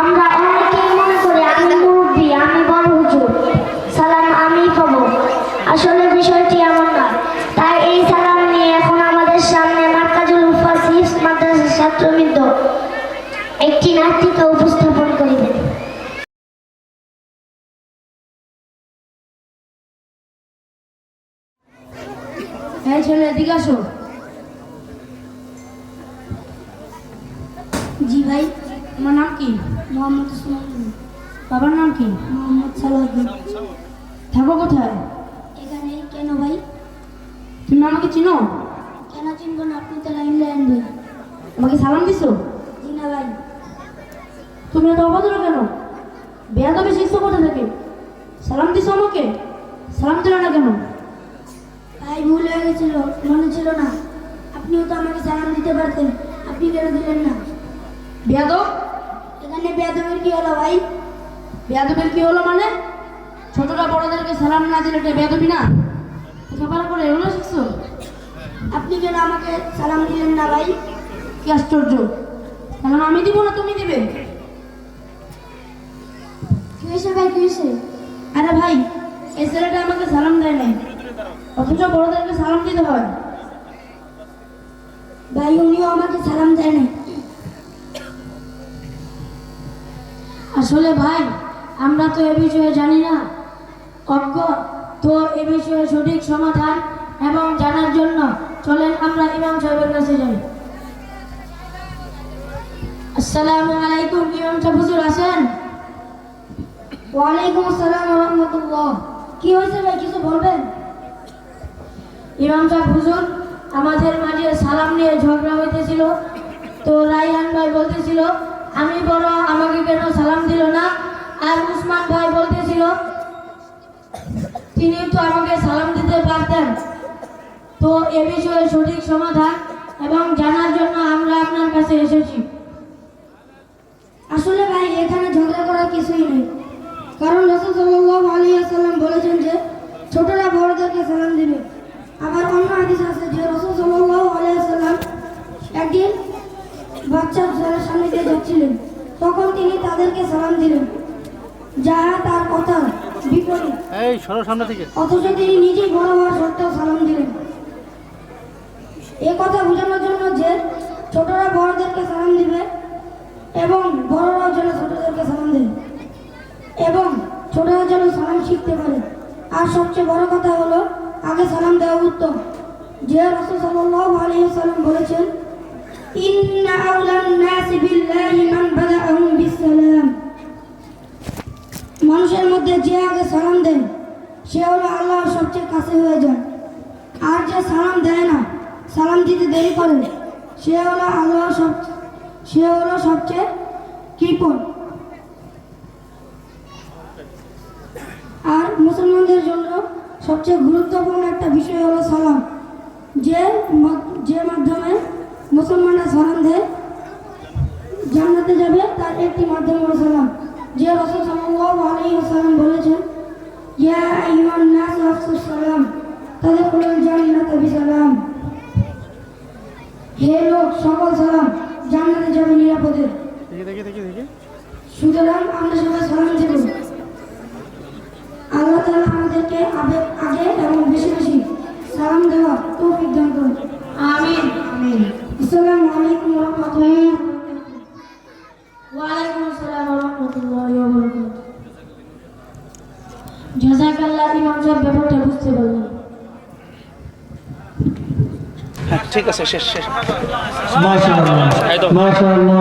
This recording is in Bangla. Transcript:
আমরা আমি মুরব্বী, আমি বড় হুজুর। সালাম আমিই পাবো আসলে বিষয়টি এমন নয় তাই এই সালাম নিয়ে এখন আমাদের সামনে মার্কাজুল উফাসিস মাদ্রাসার একটি নাট্যকে উপস্থাপন করিবেন। হ্যাঁ ছেলে জি ভাই। তোমার নাম কি? মোহাম্মদ বাবার নাম কি? মোহাম্মদ সালাউদ্দিন। থাকো কোথায়? এখানে কেন ভাই? তুমি আমাকে চিনো? কেন চিনব না? আপনি তো লাইন লাইন ভাই। আমাকে সালাম দিছো? জি না ভাই। তুমি এত অভদ্র কেন? বেয়াদবে শিখছো কোথা থেকে। সালাম দিছো আমাকে? সালাম দিল না কেন? ভাই ভুল হয়ে গেছিল। মনে ছিল না। আপনিও তো আমাকে সালাম দিতে পারতেন। আপনি কেন দিলেন না? বেয়াদব? এখানে বেয়াদবের কি হলো ভাই? বেয়াদবের কি হলো মানে? ছোটরা বড়দেরকে সালাম না দিলে এটা বেয়াদবি না? লেখাপড়া করে এগুলো শিখছো? আপনি কেন আমাকে সালাম দিলেন না ভাই? কি আশ্চর্য। সালাম আমি দিব না তুমি দিবে? কি হয়েছে ভাই কি হয়েছে? আরে ভাই এই ছেলেটা আমাকে সালাম দেয় নাই। অথচ বড়দেরকে সালাম দিতে হয়। ভাই উনিও আমাকে সালাম দেয় না আসলে ভাই, আমরা তো এ বিষয়ে জানি না। অজ্ঞ তো এ বিষয়ে সঠিক সমাধান এবং জানার জন্য চলেন আমরা ইমাম সাহেবের কাছে যাই। আসসালামু আলাইকুম, ইমাম সাহেব, হুজুর আছেন? ওয়ালাইকুম আসসালাম রহমতুল্লাহ। কি হয়েছে ভাই, কিছু বলবেন? ইমাম সাহেব, হুজুর, আমাদের মাঝে সালাম নিয়ে ঝগড়া হইতেছিল। তো রাইহান ভাই বলতেছিল আমি বড়, আমাকে কেন সালাম দিল না? আর উসমান ভাই বলতেছিল, তিনি তো আমাকে সালাম দিতে পারতেন। তো এ বিষয়ে সঠিক সমাধান এবং জানার জন্য আমরা আপনার কাছে এসেছি। আসলে ভাই, এখানে ঝগড়া করার কিছুই নেই। কারণ রসুল আলাইহি ওয়াসাল্লাম বলেছেন যে, ছোটরা বড়দেরকে সালাম দিবে। যাচ্ছিলেন তখন তিনি তাদেরকে সালাম দিলেন। যাহা তার কথা বিপরীত এই সরো সামনে থেকে। অথচ তিনি নিজেই বড় হওয়ার সত্ত্বেও সালাম দিলেন। এ কথা বোঝানোর জন্য যে ছোটরা বড়দেরকে সালাম দিবে এবং বড়রাও যেন ছোটদেরকে সালাম দেবে এবং ছোটরা যেন সালাম শিখতে পারে। আর সবচেয়ে বড় কথা হলো আগে সালাম দেওয়া উত্তম। যে রসুল সাল্লাল্লাহু আলাইহি ওয়াসাল্লাম বলেছেন ইন্না আউলান নাসি বিল্লাহি মান বাদাআহুম বিসসালাম। মানুষের মধ্যে যে আগে সালাম দেন সে হলো আল্লাহর সবচেয়ে কাছে হয়ে যায়। আর যে সালাম দেয় না, সালাম দিতে দেরি করে, সে হলো আল্লাহ সব সে হলো সবচেয়ে কৃপণ। আর মুসলমানদের জন্য সবচেয়ে গুরুত্বপূর্ণ একটা বিষয় হলো সালাম। যে যে মাধ্যমে মুসলমানরা সালাম দেয়। জান্নাতে যাবে তার একটি মাধ্যম হলো সালাম। যে রসুল সাল্লাল্লাহু আলাইহি ওয়াসাল্লাম বলেছেন ইয়া আইয়ুহান নাস আফসুস সালাম তাদখুলুল জান্নাতা বিসালাম। হে লোক সকল সালাম জান্নাতে যাবে নিরাপদে। দেখি দেখি দেখি দেখি। সুতরাং আমরা সবাই সালাম দেব। আল্লাহ তাআলা আমাদেরকে আগে এবং বেশি বেশি সালাম দেওয়া তৌফিক দান করুন। আমিন। আমিন আসসালামু আলাইকুম ওয়া রাহমাতুল্লাহি ওয়ালাইকুম আসসালাম ওয়া রাহমাতুল্লাহি ওয়া বারাকাতুহু। জাযাকাল্লাহ ইমাম সাহেব ব্যাপারটা বুঝতে পারলাম হ্যাঁ ঠিক আছে শেষ শেষ। মাশাআল্লাহ মাশাআল্লাহ